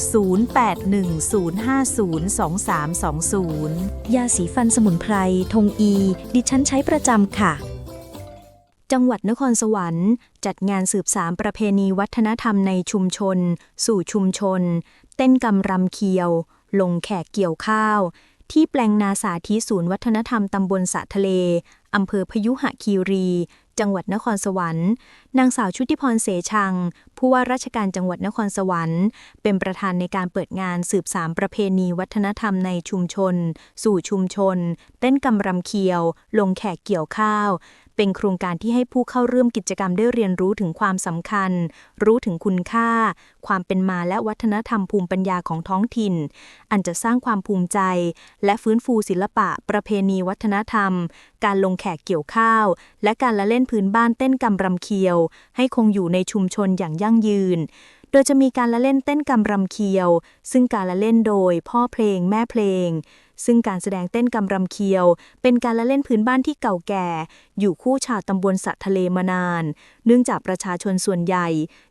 0810502320 ยาสีฟันสมุนไพร ทงอี ดิฉันใช้ประจำค่ะ จังหวัดนครสวรรค์ จัดงานสืบสารประเพณีวัฒนธรรมในชุมชน สู่ชุมชน เต้นกำรำเคียว ลงแขกเกี่ยวข้าว ที่แปลงนาสาธิศูนย์วัฒนธรรมตำบลสะทะเล อำเภอพยุหคีรี จังหวัดนครสวรรค์ นางสาวชุติพรเสชัง ผู้ว่าราชการจังหวัดนครสวรรค์ เป็นประธานในการเปิดงานสืบสารประเพณีวัฒนธรรมในชุมชน สู่ชุมชน เต้นกำรำเคียว ลงแขกเกี่ยวข้าว เป็นโครงการที่ให้ผู้เข้าร่วมกิจกรรมได้เรียนรู้ถึงความสำคัญ รู้ถึงคุณค่า ความเป็นมาและวัฒนธรรมภูมิปัญญาของท้องถิ่น อันจะสร้างความภูมิใจ และฟื้นฟูศิลปะ ประเพณีวัฒนธรรม การลงแขกเกี่ยวข้าว และการละเล่นพื้นบ้านเต้นกำรำเคียว ให้คงอยู่ในชุมชนอย่างยั่งยืน โดยจะมีการละเล่นเต้นกำรำเคียว ซึ่งการละเล่นโดยพ่อเพลงแม่เพลง ซึ่งการแสดงเต้นกำรำเคียว เป็นการละเล่นพื้นบ้านที่เก่าแก่ อยู่คู่ชาวตำบลสะทะเลมานาน เนื่องจากประชาชนส่วนใหญ่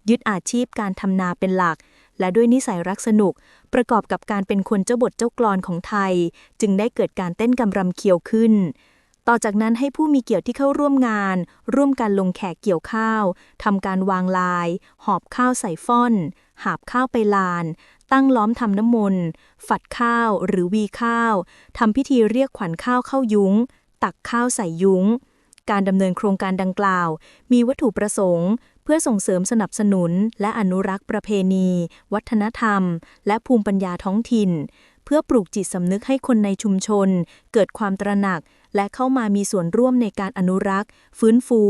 ยึดอาชีพการทำนาเป็นหลัก และด้วยนิสัยรักสนุก ประกอบกับการเป็นคนเจ้าบทเจ้ากลอนของไทย จึงได้เกิดการเต้นกำรำเคียวขึ้น ต่อจากนั้นให้ผู้มีเกี่ยรติที่เข้าร่วมงาน ร่วมกันลงแขกเกี่ยวข้าวทำการวางลาย หอบข้าวใส่ฟ่อน หาบข้าวไปลาน ตั้งล้อมทำน้ำมนต์ฝัดข้าวหรือวีข้าวทำพิธีเรียกขวัญข้าวเข้ายุ้ง ตักข้าวใส่ยุ้ง การดำเนินโครงการดังกล่าว มีวัตถุประสงค์เพื่อส่งเสริมสนับสนุนและอนุรักษ์ประเพณี วัฒนธรรม และภูมิปัญญาท้องถิ่น พื่อปลูกจิตสำนึกให้คนในชุมชน เกิดความตระหนัก และเข้ามามีส่วนร่วมในการอนุรักษ์ ฟื้นฟู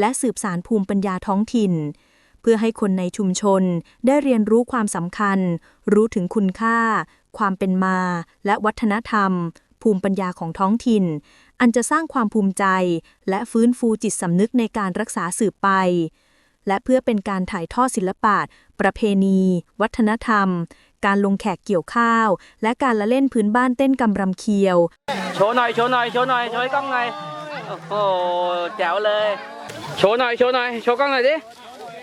และสืบสารภูมิปัญญาท้องถิ่น เพื่อให้คนในชุมชน ได้เรียนรู้ความสำคัญ รู้ถึงคุณค่า ความเป็นมา และวัฒนธรรม ภูมิปัญญาของท้องถิ่น อันจะสร้างความภูมิใจ และฟื้นฟูจิตสำนึกในการรักษาสืบไป และเพื่อเป็นการถ่ายทอดศิลปะ ประเพณี วัฒนธรรม การลงแขกเกี่ยวข้าว และการละเล่นพื้นบ้านเต้นกำรำเคียว โชว์หน่อย โชว์หน่อย โชว์หน่อย โชว์ให้กล้องหน่อย โอ้โห แจ๋วเลย โชว์หน่อย โชว์หน่อย โชว์กล้องหน่อยดิ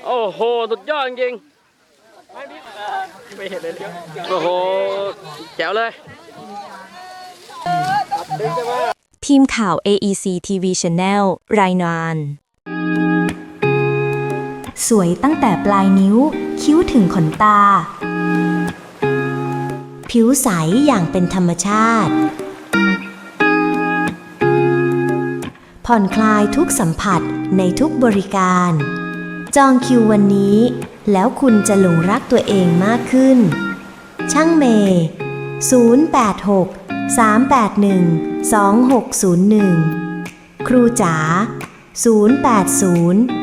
โอ้โห สุดยอดจริงไม่เห็นเลยโอ้โห แจ๋วเลยทีมข่าว AEC TV Channel รายงาน สวยตั้งแต่ปลายนิ้ว คิ้วถึงขนตา ผิวใสอย่างเป็นธรรมชาติ ผ่อนคลายทุกสัมผัสในทุกบริการ จองคิววันนี้ แล้วคุณจะหลงรักตัวเองมากขึ้น ช่างเมย์086 381 2601 ครูจ๋า080